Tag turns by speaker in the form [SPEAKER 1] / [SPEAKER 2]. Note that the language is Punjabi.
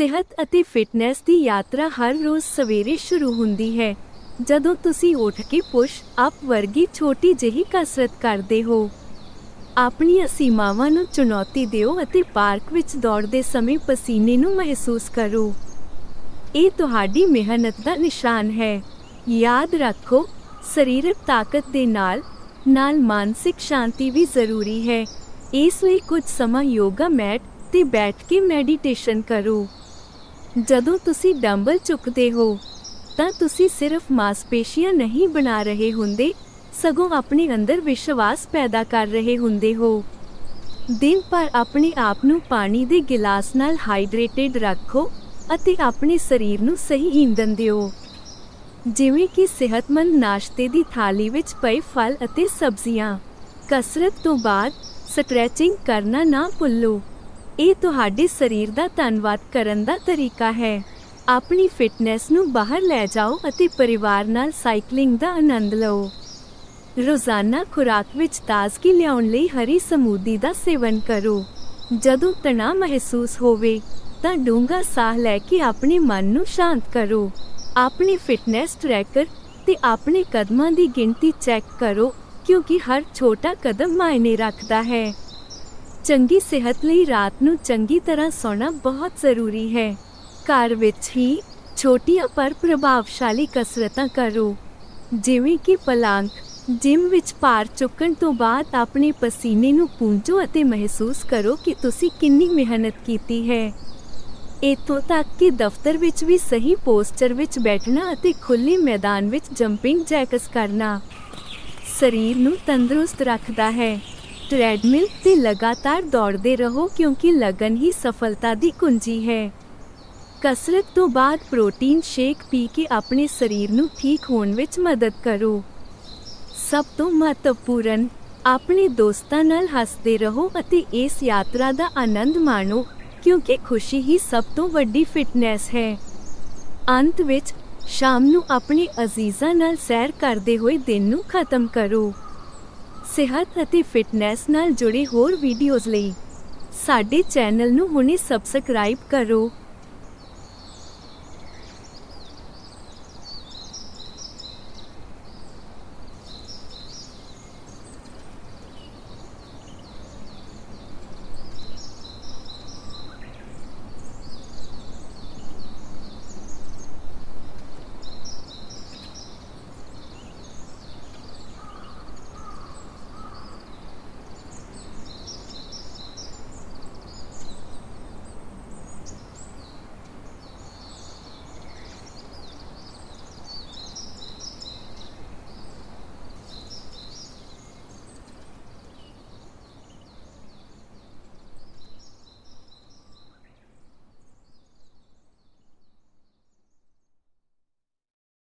[SPEAKER 1] ਸਿਹਤ ਅਤੇ ਫਿਟਨੈਸ ਦੀ ਯਾਤਰਾ ਹਰ ਰੋਜ਼ ਸਵੇਰੇ ਸ਼ੁਰੂ ਹੁੰਦੀ ਹੈ। ਜਦੋਂ ਤੁਸੀਂ ਉੱਠ ਕੇ ਪੁਸ਼ ਅਪ ਵਰਗੀ ਛੋਟੀ ਜਿਹੀ ਕਸਰਤ ਕਰਦੇ ਹੋ, ਆਪਣੀਆਂ ਸੀਮਾਵਾਂ ਨੂੰ ਚੁਣੌਤੀ ਦਿਓ ਅਤੇ ਪਾਰਕ ਵਿੱਚ ਦੌੜਦੇ ਸਮੇਂ ਪਸੀਨੇ ਨੂੰ ਮਹਿਸੂਸ ਕਰੋ। ਇਹ ਤੁਹਾਡੀ ਮਿਹਨਤ ਦਾ ਨਿਸ਼ਾਨ ਹੈ। ਯਾਦ ਰੱਖੋ, ਸਰੀਰਕ ਤਾਕਤ ਦੇ ਨਾਲ ਨਾਲ ਮਾਨਸਿਕ ਸ਼ਾਂਤੀ ਵੀ ਜ਼ਰੂਰੀ ਹੈ। ਇਸ ਲਈ ਕੁਝ ਸਮਾਂ ਯੋਗਾ ਮੈਟ ਤੇ ਬੈਠ ਕੇ ਮੈਡੀਟੇਸ਼ਨ ਕਰੋ। ਜਦੋਂ ਤੁਸੀਂ ਡੰਬਲ ਚੁੱਕਦੇ ਹੋ, ਤਾਂ ਤੁਸੀਂ ਸਿਰਫ ਮਾਸਪੇਸ਼ੀਆਂ ਨਹੀਂ ਬਣਾ ਰਹੇ ਹੁੰਦੇ, ਸਗੋਂ ਆਪਣੇ ਅੰਦਰ ਵਿਸ਼ਵਾਸ ਪੈਦਾ ਕਰ ਰਹੇ ਹੁੰਦੇ ਹੋ। ਦਿਨ ਭਰ ਆਪਣੇ ਆਪ ਨੂੰ ਪਾਣੀ ਦੇ ਗਿਲਾਸ ਨਾਲ ਹਾਈਡਰੇਟਡ ਰੱਖੋ ਅਤੇ ਆਪਣੇ ਸਰੀਰ ਨੂੰ ਸਹੀ ਈਂਧਨ ਦਿਓ। ਜਿਵੇਂ ਕਿ ਸਿਹਤਮੰਦ ਨਾਸ਼ਤੇ ਦੀ ਥਾਲੀ ਵਿੱਚ ਪਏ ਫਲ ਅਤੇ ਸਬਜ਼ੀਆਂ। ਕਸਰਤ ਤੋਂ ਬਾਅਦ ਸਟ੍ਰੈਚਿੰਗ ਕਰਨਾ ਨਾ ਭੁੱਲੋ। ਇਹ ਤੁਹਾਡੇ ਸਰੀਰ ਦਾ ਧੰਨਵਾਦ ਕਰਨ ਦਾ ਤਰੀਕਾ ਹੈ। ਆਪਣੀ ਫਿਟਨੈਸ ਨੂੰ ਬਾਹਰ ਲੈ ਜਾਓ ਅਤੇ ਪਰਿਵਾਰ ਨਾਲ ਸਾਈਕਲਿੰਗ ਦਾ ਆਨੰਦ ਲਓ। ਰੋਜ਼ਾਨਾ ਖੁਰਾਕ ਵਿੱਚ ਤਾਜ਼ਗੀ ਲਿਆਉਣ ਲਈ ਹਰੀ ਸਮੂਦੀ ਦਾ ਸੇਵਨ ਕਰੋ। ਜਦੋਂ ਤਣਾਅ ਮਹਿਸੂਸ ਹੋਵੇ, ਤਾਂ ਡੂੰਘਾ ਸਾਹ ਲੈ ਕੇ ਆਪਣੇ ਮਨ ਨੂੰ ਸ਼ਾਂਤ ਕਰੋ। ਆਪਣੀ ਫਿਟਨੈਸ ਟਰੈਕਰ ਤੇ ਆਪਣੇ ਕਦਮਾਂ ਦੀ ਗਿਣਤੀ ਚੈੱਕ ਕਰੋ, ਕਿਉਂਕਿ ਹਰ ਛੋਟਾ ਕਦਮ ਮਾਇਨੇ ਰੱਖਦਾ ਹੈ। ਚੰਗੀ ਸਿਹਤ ਲਈ ਰਾਤ ਨੂੰ ਚੰਗੀ ਤਰ੍ਹਾਂ ਸੌਣਾ ਬਹੁਤ ਜ਼ਰੂਰੀ ਹੈ। ਘਰ ਵਿੱਚ ਹੀ ਛੋਟੀਆਂ ਪਰ ਪ੍ਰਭਾਵਸ਼ਾਲੀ ਕਸਰਤਾਂ ਕਰੋ। ਜਿਵੇਂ ਕਿ ਪਲਾਂਕ ਜਿਮ ਵਿੱਚ ਭਾਰ ਚੁੱਕਣ ਤੋਂ ਬਾਅਦ ਆਪਣੇ ਪਸੀਨੇ ਨੂੰ ਪੂੰਝੋ ਅਤੇ ਮਹਿਸੂਸ ਕਰੋ ਕਿ ਤੁਸੀਂ ਕਿੰਨੀ ਮਿਹਨਤ ਕੀਤੀ ਹੈ। ਇੱਥੋਂ ਤੱਕ ਕਿ ਦਫ਼ਤਰ ਵਿੱਚ ਵੀ ਸਹੀ ਪੋਸਚਰ ਵਿੱਚ ਬੈਠਣਾ ਅਤੇ ਖੁੱਲੇ ਮੈਦਾਨ ਵਿੱਚ ਜੰਪਿੰਗ ਜੈਕਸ ਕਰਨਾ। ਸਰੀਰ ਨੂੰ ਤੰਦਰੁਸਤ ਰੱਖਦਾ ਹੈ। ਟ੍ਰੈਡਮਿਲ ਤੇ ਲਗਾਤਾਰ ਦੌੜਦੇ ਰਹੋ ਕਿਉਂਕਿ ਲਗਨ ਹੀ ਸਫਲਤਾ ਦੀ ਕੁੰਜੀ ਹੈ ਕਸਰਤ ਤੋਂ ਬਾਅਦ ਪ੍ਰੋਟੀਨ ਸ਼ੇਕ ਪੀ ਕੇ ਆਪਣੇ ਸਰੀਰ ਨੂੰ ਠੀਕ ਹੋਣ ਵਿੱਚ ਮਦਦ ਕਰੋ ਸਭ ਤੋਂ ਮਹੱਤਵਪੂਰਨ ਆਪਣੇ ਦੋਸਤਾਂ ਨਾਲ ਹੱਸਦੇ ਰਹੋ ਅਤੇ ਇਸ ਯਾਤਰਾ ਦਾ ਆਨੰਦ ਮਾਣੋ ਕਿਉਂਕਿ ਖੁਸ਼ੀ ਹੀ ਸਭ ਤੋਂ ਵੱਡੀ ਫਿਟਨੈਸ ਹੈ ਅੰਤ ਵਿੱਚ ਸ਼ਾਮ ਨੂੰ ਆਪਣੇ ਅਜ਼ੀਜ਼ਾਂ ਨਾਲ ਸੈਰ ਕਰਦੇ ਹੋਏ ਦਿਨ ਨੂੰ ਖਤਮ ਕਰੋ ਸਿਹਤ ਅਤੇ ਫਿਟਨੈਸ ਨਾਲ ਜੁੜੇ ਹੋਰ ਵੀਡੀਓਜ਼ ਲਈ ਸਾਡੇ ਚੈਨਲ ਨੂੰ ਹੁਣੇ ਸਬਸਕ੍ਰਾਈਬ ਕਰੋ।